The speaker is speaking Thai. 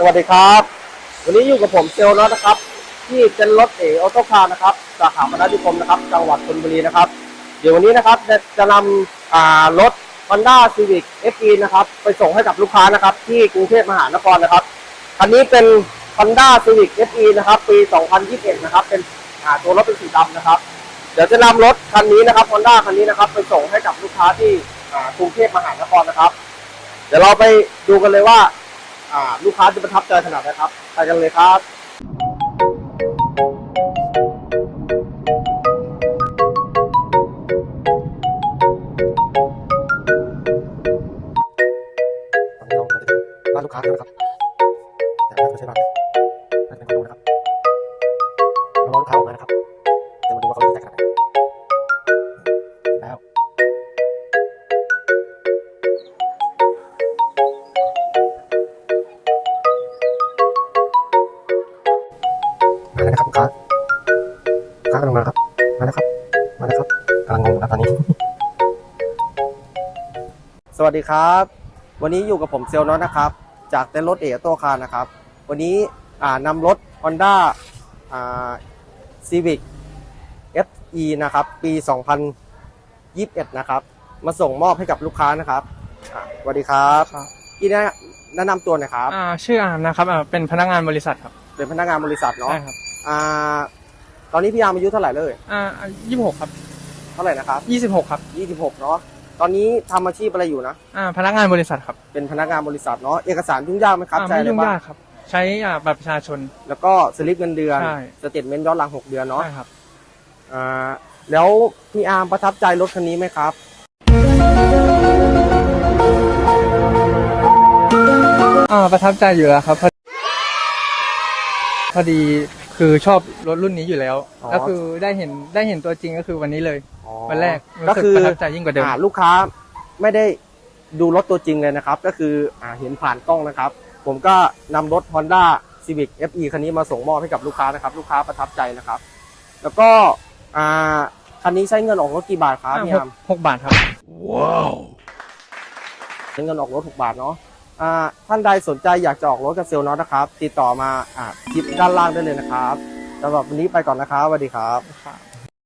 สวัสดีครับ วันนี้อยู่กับผมเซลล์น็อตนะครับ ที่เป็นรถเอออโต้คาร์นะครับสาขาพนัสนิคมนะครับ จังหวัดชลบุรีนะครับ เดี๋ยววันนี้นะครับจะนำรถ Honda Civic FE นะครับ ไปส่งให้กับลูกค้านะครับ ที่กรุงเทพมหานครนะครับคันนี้เป็น Honda Civic FE นะครับ ปี 2021 นะครับ เป็นตัวรถเป็นสีดำนะครับ เดี๋ยวจะนำรถคันนี้นะครับ Honda คันนี้นะครับ ไปส่งให้กับลูกค้าที่กรุงเทพมหานครนะครับ เดี๋ยวเราไปดูกันเลยว่า ลูกค้าจะประทับใจขนาดไหนครับ ไปกันเลยครับ เรามาถึงบ้านลูกค้าแล้วนะครับแต่ไม่ใช่บ้านนะน่าจะเป็นคอนโดนะครับเรารอลูกค้าออกมานะครับเดี๋ยวมาดูว่าเขาดีใจขนาดไหนากำลังมาครับ มาแล้วครับ มาแล้วครับกำลังงงอยู่นะตอนนี้ สวัสดีครับ วันนี้อยู่กับผมเซลล์น็อตนะครับ จากเต็นท์รถเอโตคาร์นะครับ วันนี้อ่านำรถ Honda อ่า Civic FE นะครับ ปี 2021 นะครับ มาส่งมอบให้กับลูกค้านะครับอ่าสวัสดีครับครับที่แนะแนะนำตัวหน่อยครับ อ่า ชื่ออาร์มนะครับอ่าเป็นพนักงานบริษัทครับ เป็นพนักงานบริษัทเนาะ ใช่ครับ อ่า ตอนนี้พี่ยามอายุเท่าไหร่เลยอ่ายี่สิบหกครับ เท่าไหร่นะครับยี่สิบหกครับ26เนาะ ตอนนี้ทำอาชีพอะไรอยู่นะ อ่าพนักงานบริษัทครับเป็นพนักงานบริษัทเนาะ เอกสารยุ่งยากไหมครับ อ่าใช่ไม่อะไรยุ่งบ้างยากครับ ใช้อ่าบัตรประชาชน แล้วก็สลิปเงินเดือน ใช่ สเตทเมนต์ย้อนหลัง6เดือนเนาะ ใช่ครับ อ่า แล้วพี่อาร์มประทับใจรถคันนี้ไหมครับ อ่าประทับใจอยู่แล้วครับพอพอดี คือชอบรถรุ่นนี้อยู่แล้ว อ๋อ ก็คือได้เห็นได้เห็นตัวจริงก็คือวันนี้เลย อ๋อวันแรกก็รู้สึกคือประทับใจยิ่งกว่าเดิม อ่าลูกค้าไม่ได้ดูรถตัวจริงเลยนะครับ ก็คืออ่าเห็นผ่านกล้องนะครับ ผมก็นำรถ Honda Civic FE คันนี้มาส่งมอบให้กับลูกค้านะครับ ลูกค้าประทับใจนะครับ แล้วก็อ่าคันนี้ใช้เงินออกรถกี่บาทครับอ่าพี่หอากร์มหกบาทครับ ใช้เงินออกรถ 6 บาทเนาะอ่า ท่านใดสนใจอยากจะออกรถกับเซลน็อตนะครับ ติดต่อมาอคลิปด้านล่างได้เลยนะครับสำหรับวันนี้ไปก่อนนะครับสวัสดีครับ